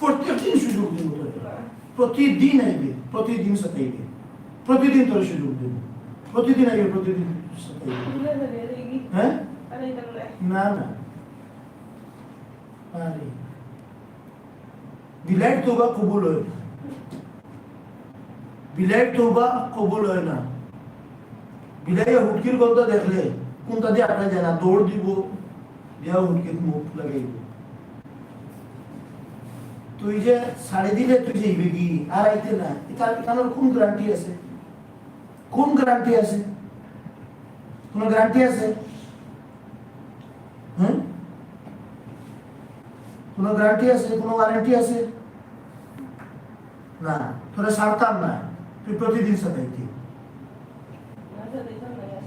প্রত্যেকদিন সুযোগ দিব তোরে প্রতিদিন আইবে প্রতিদিন সাথে প্রতিদিন তোর সুযোগ দেব। প্রতিদিন আইবে প্রতিদিন সাথে হ্যাঁ? না না। আরে। বিলাইট তোবা কবুল হয় না। বিলাইট তোবা কবুল হয় না। বিলাই হুটকির গন্ধ দেখলে কোনটা দিয়ে আটকা যায় না? দৌড় দিব। দিয়া হুটকির মুখ লাগাইব। তুই যে সাড়ে দিলে তুই যাইবে কি? আর আইতে না তার কারণ কোন গ্যারান্টি আছে? কোন গ্যারান্টি আছে? কোন গ্যারান্টি আছে? হুম? কোন গ্যারান্টি আছে? কোন ওয়ারেন্টি আছে? না। তোরা ছাড়তাম না। তুই প্রতিদিন সাথে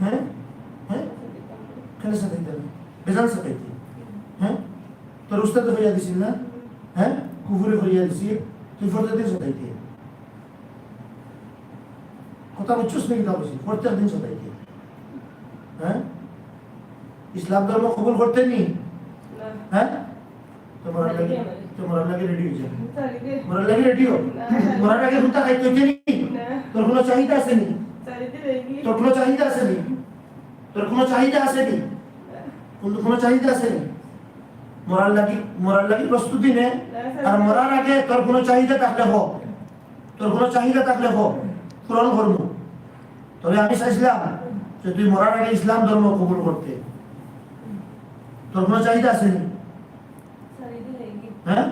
হ্যাঁ হ্যাঁ কেন সাথে বেজান সাথে হ্যাঁ তোর উস্তাদ হইয়া দিছিল না? হ্যাঁ কুফুরে হইয়া দিছি তুই প্রত্যেক দিন সাথে কথা বুঝছিস নাকি তা বলছি প্রত্যেক দিন সাথে হ্যাঁ? ইসলাম ধর্ম কবুল করতে নি। হ্যাঁ? তোমার লাগে তোমার লাগে রেডি হয়ে যাবে মরার লাগে রেডি হো মরার আগে হুতা খাইতে নি। তোর কোনো চাহিদা আছে নি? তোর কোনো চাহিদা আছে নি? তোর কোনো চাহিদা আছে নি। কোনো চাহিদা আছে নি? মরার লাগি মরার লাগি প্রস্তুতি নে। আর মরার আগে তোর কোনো চাহিদা থাকলে হোক তোর কোনো চাহিদা থাকলে হোক পূরণ করব। তবে আমি চাইছিলাম যে তুই মরার আগে ইসলাম ধর্ম কবুল করতে। তোর কোনো চাহিদা আছে হ্যাঁ?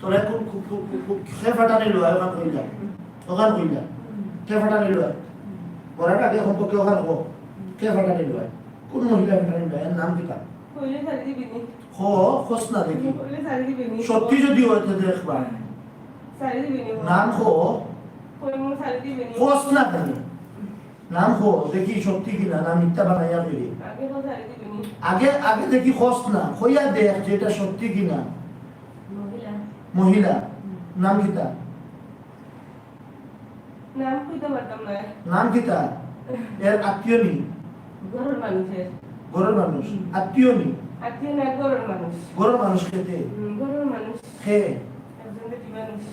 তোরা খে ফাটানি লোয়া ওখান কইলা ওখান কইলা খে ফাটানি লোয়া মরার আগে সম্পর্কে ওখান হোক খে ফাটানি লোয়া কোন মহিলা ফাটানি লোয়া এর নাম কি তার? না। দেখি। সত্যি যদি হয় দেখবা নাম না। কেন দেখি। সত্যি কিনা না মিথ্যা বানাইয়া ফেরি আগে আগে দেখি খোঁজ না। হইয়া দেখ যে এটা সত্যি কিনা। মহিলা। নাম কি তার নাম কইতে পারতাম না। নাম কি তার এর আত্মীয় গরুর মানুষ আত্মীয় নেই। গরুর মানুষ। খেতে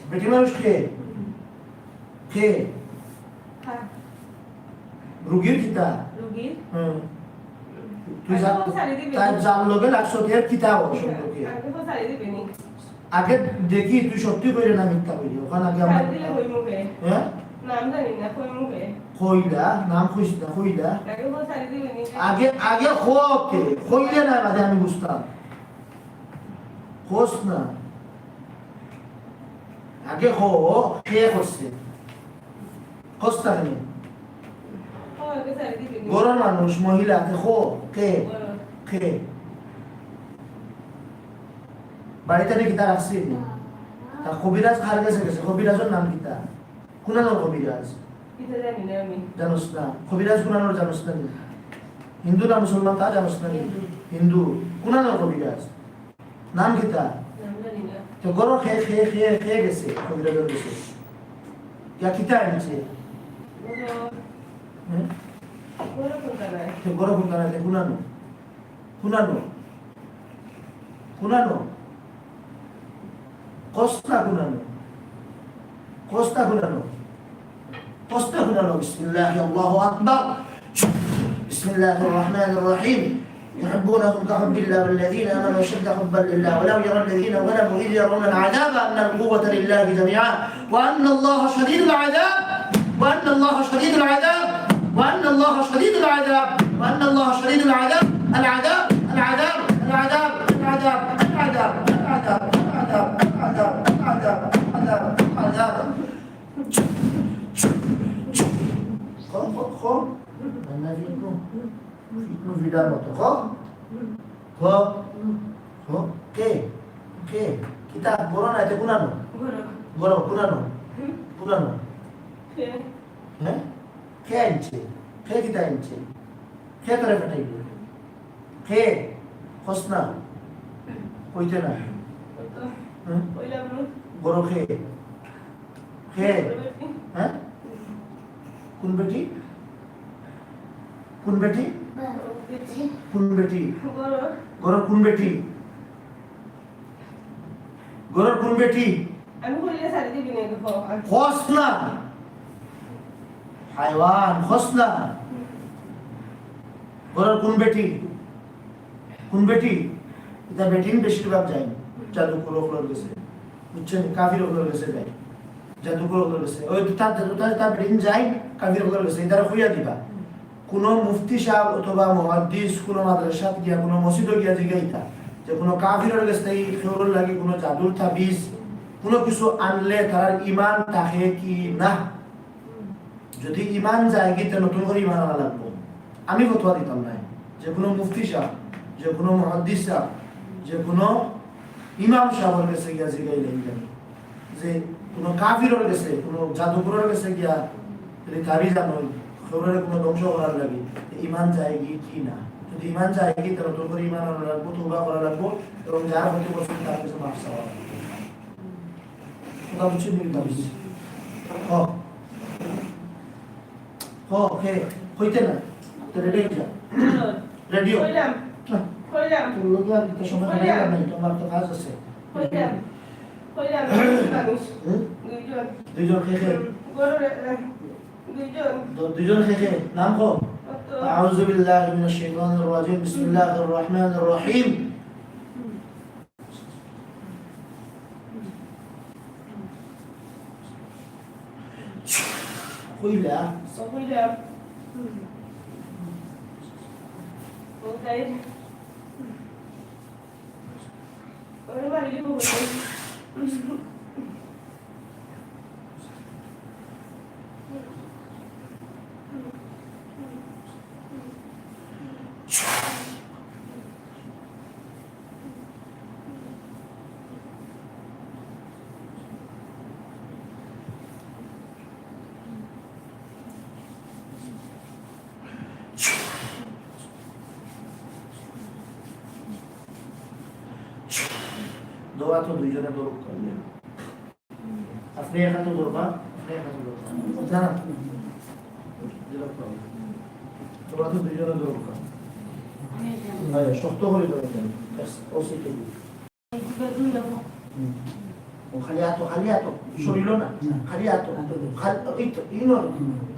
বেটি মানুষ। খেয়ে খেয়ে রুগীর খিতা রুগীর? হুম। তার জাল লগে লাগছো কে খিতা সম্পর্কে? আগে দেখি তুই সত্যি করে না মিথ্যা করি ওখানে আগে আমরা হ্যাঁ? না জানি না কই মুখে হইলা নাম খুঁজ আগে আগে হোকে না বাদে আমি বুঝতাম। হোস না। আগে হো কে করছে। হস্তা নেই গরম মানুষ মহিলাকে হো কে? কে? বাড়িতে নাকি তার আসছে কবিরাজ খার গেছে গেছে। কবিরাজের নাম কিতা কোন কবিরাজ জানোস না। কবিরাজ গুনানোর জানোস না হিন্দু না মুসলমান তা জানোস না হিন্দু। গুনানোর কবিরাজ। নাম কিতা তো গরো খেয়ে খেয়ে খেয়ে খেয়ে গেছে কবিরাজের গেছে। ইয়া কিতা আনছে? গরো। কুন্দানাতে গুনানো। গুনানো। গুনানো। কষ্টা গুনানো। কষ্টা গুনানো। কুনানো কস্তা কুনানো বিসমিল্লাহ আল্লাহু আকবার بسم الله الرحمن الرحيم يحبونهم كحب الله والذين امنوا اشد حبا لله ولو يرى الذين ظلموا اذ يرون العذاب ان القوه لله جميعا وان الله شديد العذاب وان الله شديد العذاب وان الله شديد العذاب وان الله شديد العذاب العذاب العذاب العذاب العذاب العذاب العذاب العذاب العذاب العذاب العذاب খম খম খম। রান্না ফিটনু ফিটনু ফিটার মতো, খম। খ খ, কে কে? কিতাব গোরানো এতে গুনানো গোরানো গুনানো গুনানো হ্যাঁ? কে আনছে? কে কিতা আনছে? কে করে ফেটাই কে? হোসনা। কইতে না। গরো খে খে হ্যাঁ? কোন বেটি? কোন বেটি? কোন বেটি? গরুর কোন বেটি? ঘরের কোন বেটি? আমি খুললে সারি দিবি না দেখো খস হাইওয়ান খস না ঘরের কোন বেটি? কোন বেটি? এটা বেটিং বেশিরভাগ যায় জাদুকর ওগুলোর গেছে। বুঝছেন? কাফির ওগুলোর গেছে যায় ওগুলোর গেছে। ওই তার তার তার যায় কাফির ওগুলোর গেছে এটা হইয়া দিবা। কোনো মুফতি সাহেব অথবা মহাদ্দিস, কোনো মাদ্রাসাত গিয়া, কোনো মসজিদে গিয়া জিগাইতা যে কোনো কাফিরের কাছে এই খেউর লাগে কোনো জাদুর তাবিজ, কোনো কিছু আনলে তার ইমান থাকে কি না? যদি ইমান যায় কি নতুন করে ইমান আনা লাগবো। আমি ফতোয়া দিতাম না যে কোনো মুফতি সাহেব, যে কোনো মহাদ্দিস সাহেব, যে কোনো ইমাম সাহেবের কাছে গিয়া জিগাইলে জানি যে কোনো কাফিরের কাছে কোনো জাদুকরের কাছে গিয়া যদি তাবিজ আনো শরীরে কোনো ধ্বংস করার লাগে ইমান যায় কি কি না? যদি ইমান যায় কি তাহলে নতুন করে ইমান আনা লাগবো তোবা করা লাগবো এবং যার বছর তার কাছে মাফ চাওয়া কথা বুঝছি নি? হইতে তো রেডি রেডিও কইলাম। কইলাম। তোর লোক আর সময় লাগে না তোমার তো কাজ আছে। কইলাম? দুইজন দুইজন খেয়ে খেয়ে গরুরে দুইজন দু- দুইজন খেয়ে খেয়ে নাম কো أعوذ بالله من الشيطان الرجيم بسم الله الرحمن الرحيم কইলা কইলাম ওটাই ওরে বাড়ি দিব দোয়া তো দুইজনে দৌড় করলেন আপনি এখানে দৌড়বা আপনি এখানে দৌড়বা তো দুইজনে দৌড় কর শক্ত করে থেকে খালি আতো খালি আতো শরীর না খালি আতো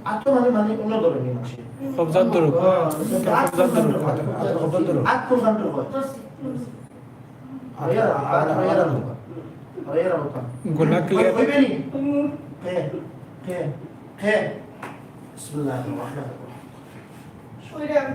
আতো মানে মানে অন্য ধরনের মাসে কবজাত ধরো কবজাত ধরো কবজাত ধরো আত হয় গোলা ক্লিয়ার কইবে নি কে কে কে বিসমিল্লাহির রহমানির রহিম কইলাম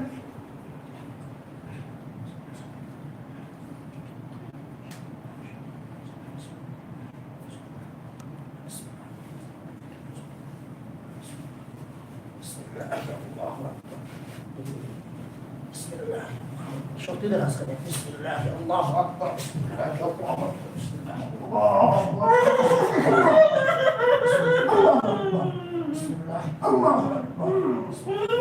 শক্তি দেন আজকে বিসমিল্লাহ আল্লাহু আকবার বিসমিল্লাহ আল্লাহু আকবার বিসমিল্লাহ আল্লাহু আকবার 悪魔、うん、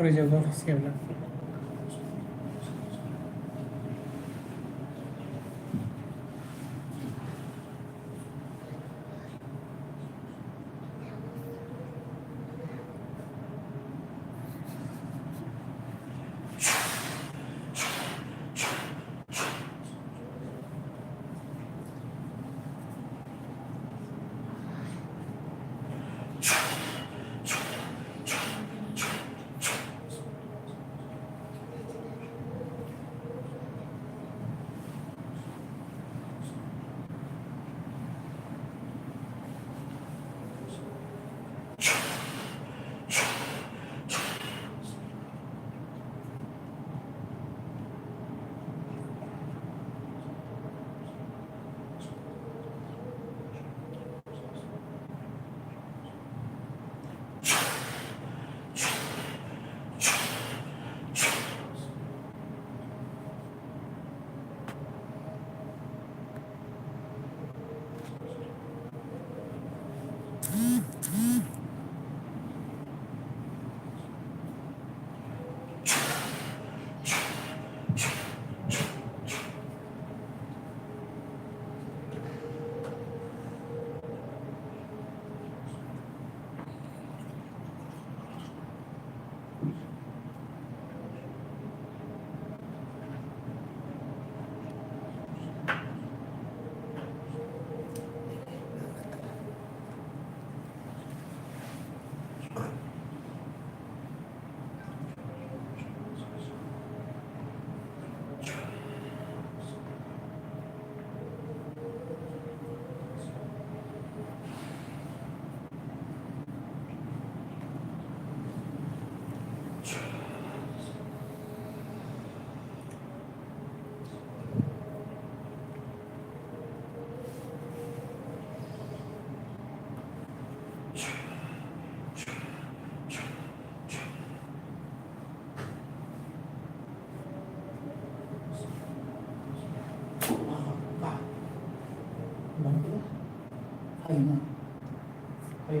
করে যাব ফসকে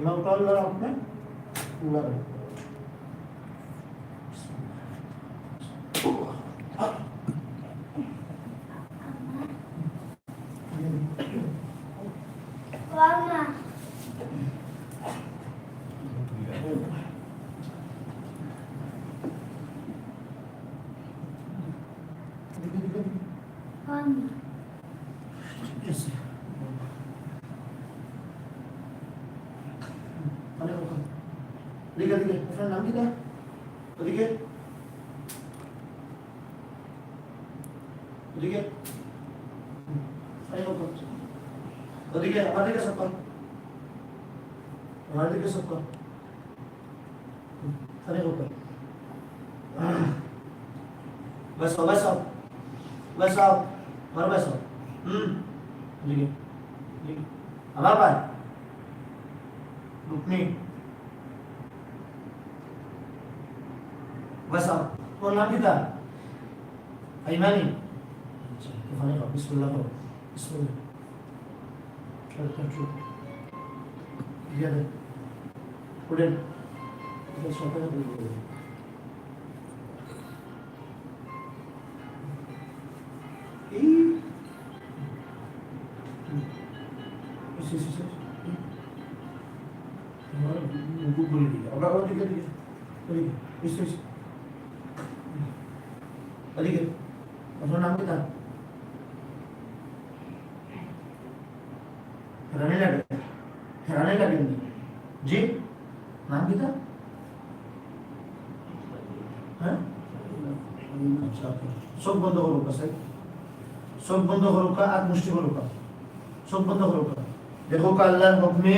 আমরা ইমামটা আল্লাহর হুকমে আল্লাহর Mama. रुकनी बस आओ और नाम कितना अईमानी अच्छा तूफानी करो बिस्मिल्लाह करो बिस्मिल्लाह चल चल दिखे इस इस दिखे अपना नाम क्या था हेराने लगे हेराने लगेंगे जी नाम क्या था হ্যাঁ আচ্ছা চোখ বন্ধ করুক আছে চোখ বন্ধ করুক আর মুষ্টি করুক চোখ বন্ধ করুক দেখো আল্লাহর হুকমে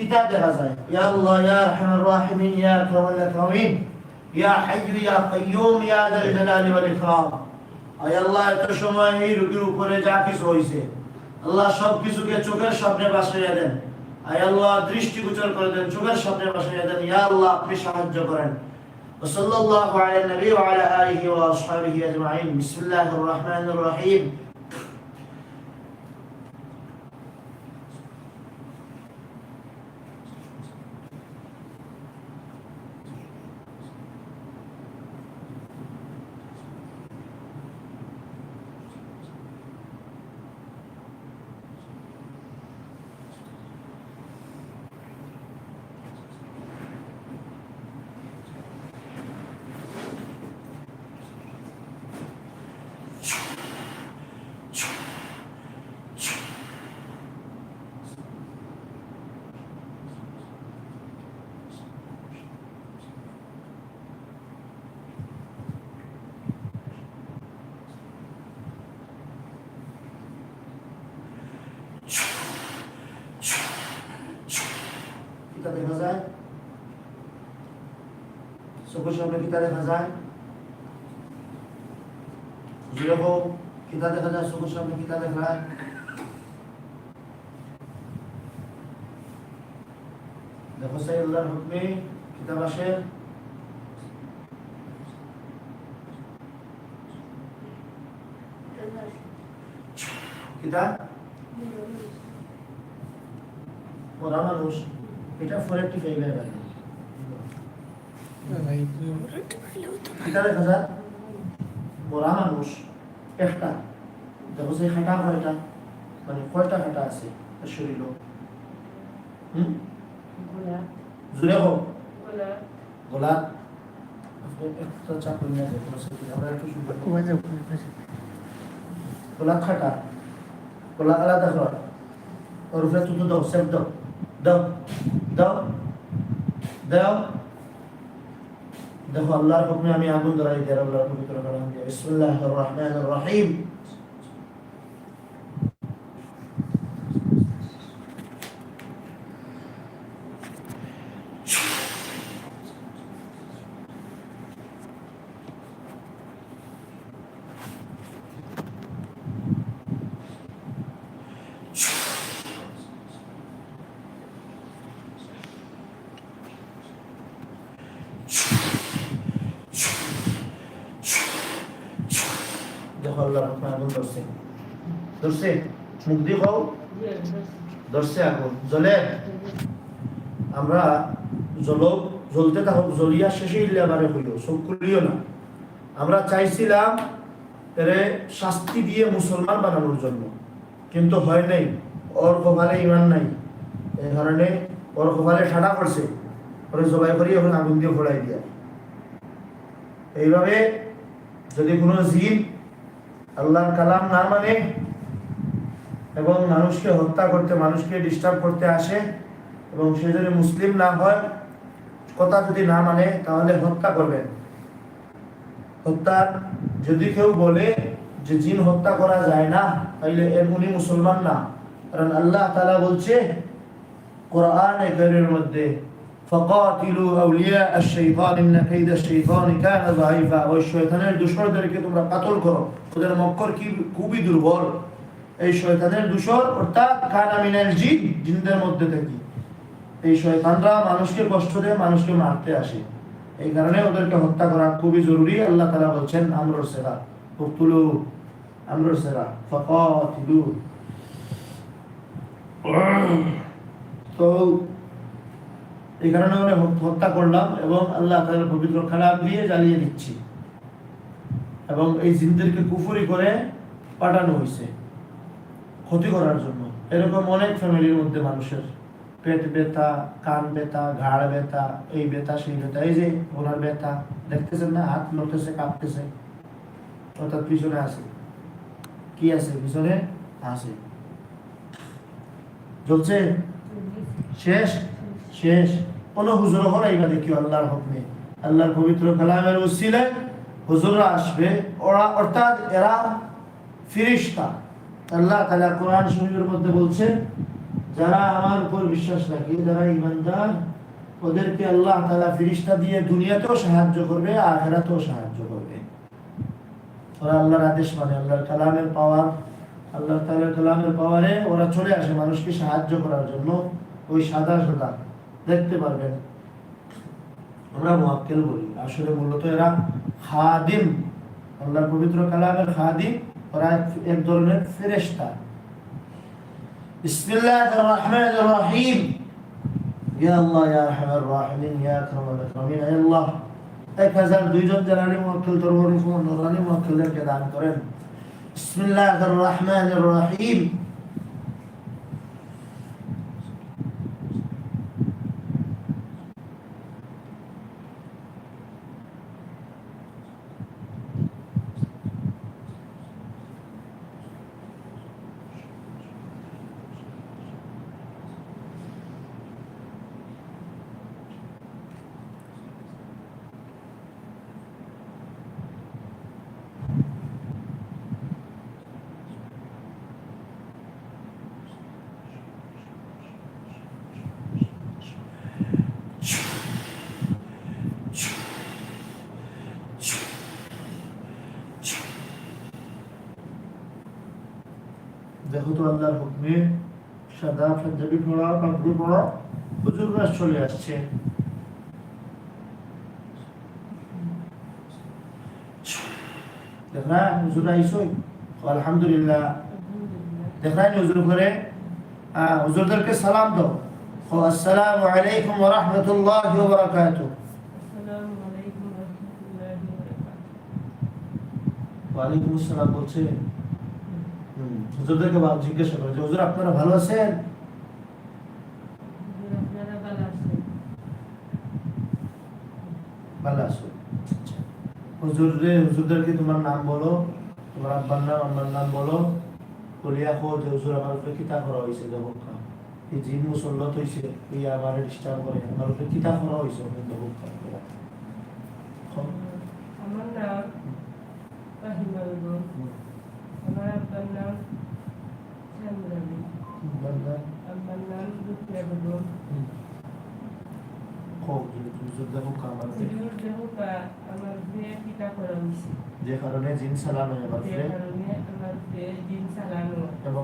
কিতাব দেখা যায় ইয়া আল্লাহ ইয়া আরহামার রাহিমিন ইয়া আকরামাল আকরামিন ইয়া হাইয়্যু ইয়া কাইয়্যুম ইয়া যাল জালালি ওয়াল ইকরাম আয় আল্লাহ এত সময় এই রোগীর উপরে যা কিছু হয়েছে আল্লাহ সব কিছুকে চোখের সামনে বাসাইয়া দেন আয় আল্লাহ দৃষ্টিগোচর করে দেন চোখের সামনে বাসাইয়া দেন ইয়া আল্লাহ আপনি সাহায্য করেন وصلى الله على النبي وعلى آله وأصحابه أجمعين بسم الله الرحمن الرحيم সামনে কিতা দেখা যায় যেরকম কিতা দেখা যায় চোখের সামনে কিতা দেখা যায় দেখো সাইল্লাহর হুকমে কিতাব? আসে কিতা মরা মানুষ এটা ফেলে গেল কিতা মরা মানুষ একটা দেখো সেই খাটা কয়টা মানে কয়টা খাটা আছে শরীর হুম জুড়ে হোক. গোলা গোলা খাটা গোলা আলাদা কর ওর উপরে তুতো দাও দাও দাও দেখো, আল্লাহর হুকমে আমি আগুন ধরাই দিই, আর আল্লাহর পবিত্র কালাম দিয়ে বিসমিল্লাহির রহমানির রহিম দেখো আল্লাহর হুকমে আগুন ধরছে ধরছে আগুন জ্বলে আমরা জল, জ্বলতে থাকুক জ্বলিয়া শেষে ইল্লাবারে হইল, চোখ খুলিও না। আমরা চাইছিলাম এরে শাস্তি দিয়ে মুসলমান বানানোর জন্য, কিন্তু হয় নাই। ওর কপালে ইমান নাই। এই কারণে ওর কপালে ঠাডা পড়ছে। ওরে জবাই করি এখন আগুন দিয়ে ফোড়াই দিয়া। এইভাবে যদি কোনো জিন আল্লাহর কালাম না মানে এবং মানুষকে হত্যা করতে মানুষকে ডিস্টার্ব করতে আসে এবং সে যদি মুসলিম না হয় কথা যদি না মানে তাহলে হত্যা করবেন হত্যা যদি কেউ বলে যে জিন হত্যা করা যায় না তাইলে এর উনি মুসলমান না কারণ আল্লাহ তাআলা বলছে কোরআনে কারীমের মধ্যে فقاتلوا اولياء الشيطان ان كيد الشيطان كان ضعيفا ওই শয়তানের দুশরদেরকে তোমরা কাতল করো ওদের মক্কর কি খুবই দুর্বল এই শয়তানের দূষণ, অর্থাৎ কানা মিনাল জিন? জিনদের মধ্যে থেকে। এই শয়তানরা মানুষকে কষ্ট দেয়, মানুষকে মারতে আসে। এই কারণে ওদেরকে হত্যা করা খুবই জরুরি। আল্লাহ তাআলা বলছেন আমরুর সেরা। উকতুলু আমরুর সেরা। ফাকাতিলু। তো এই কারণে ওরা হত্যা করলাম এবং আল্লাহ তাআলার পবিত্র খারাপ দিয়ে জ্বালিয়ে দিচ্ছি। এবং এই জিনদেরকে কুফরি করে পাঠানো হয়েছে ক্ষতি করার জন্য। এরকম অনেক ফ্যামিলির মধ্যে মানুষের। পেট ব্যথা, কান ব্যথা, ঘাড় ব্যথা, এই ব্যথা, সেই ব্যথা। এই যে ওনার ব্যথা, দেখতেছেন না? হাত নড়তেছে, কাঁপতেছে। অর্থাৎ পিছনে আছে। কি আছে? পিছনে আছে। চলছে শেষ? শেষ। কোন হুজুর হল এইবার দেখি আল্লাহর হুকমে। আল্লাহর পবিত্র কালামের উসিলে হুজুররা আসবে। ওরা অর্থাৎ এরা ফিরিস্তা। আল্লাহ তাআলা কোরআন শরীফের মধ্যে বলছে, যারা আমার উপর বিশ্বাস রাখে, যারা ইমানদার ওদেরকে আল্লাহ তাআলা ফিরিস্তা দিয়ে দুনিয়াতেও সাহায্য করবে, আখেরাতেও সাহায্য করবে। ওরা আল্লাহর আদেশ মানে আল্লাহর কালামের পাওয়ার আল্লাহ তাআলার কালামের পাওয়ারে ওরা চলে আসে মানুষকে সাহায্য করার জন্য। ওই সাদা সাদা, দেখতে পারবেন। আমরা মুআক্কেল বলি, আসলে মূলত এরা খাদিম, আল্লাহর পবিত্র কালামের খাদিম। ওরা এক- ধরনের ফেরেশতা। বিসমিল্লাহির রহমানির রহিম। ইয়া আল্লাহ, ইয়া আরহামার রহিম ইয়া আকরামুল আকরামিন ইয়া আল্লাহ। এক হাজার দুইজন জালালি মুআক্কেল তরবারি সুমান নুরানি মুআক্কেলদেরকে দান করেন। বিসমিল্লাহির রহমানির রহিম। দেখো তো আল্লাহর হুকমে সাদা পাঞ্জাবি পড়া পাগড়ি পড়া হুজুররা চলে আসছে। দেখরা হুজুর আইসই আলহামদুলিল্লাহ। দেখরা হুজুর করে হুজুরদেরকে সালাম দাও। আসসালামু আলাইকুম ওয়া রাহমাতুল্লাহি ওয়া বারাকাতুহু। আসসালামু আলাইকুম ওয়া রাহমাতুল্লাহি ওয়া বারাকাতুহু। ওয়া আলাইকুম আসসালাম বলছে হুজুরদেরকে জিজ্ঞাসা করে যে হুজুর আপনারা ভালো আছেন? ভালো আছো। হুজুর রে হুজুরদেরকে তোমার নাম বলো? তোমার আব্বার নাম আম্মার নাম বলো? বলিয়া কো যে হুজুর আমার উপরে কিতা করা হয়েছে দেখো এই জিন মুসল্লত হয়েছে এই আমার ডিস্টার্ব করে আমার উপরে কিতা করা হয়েছে দেখো আমার নাম ফাহিমা বেগম আমার আব্বার নাম চান্দ্রানী আব্বার নাম লুকিয়া বেগম হুজুর দেখো আমার হুজুর দেহুকা আমার বিয়ে পিতা করা হয়েছে যে কারণে জিন সালাম আমার যে কারণে আমার বিয়ে দিন চালানো এবং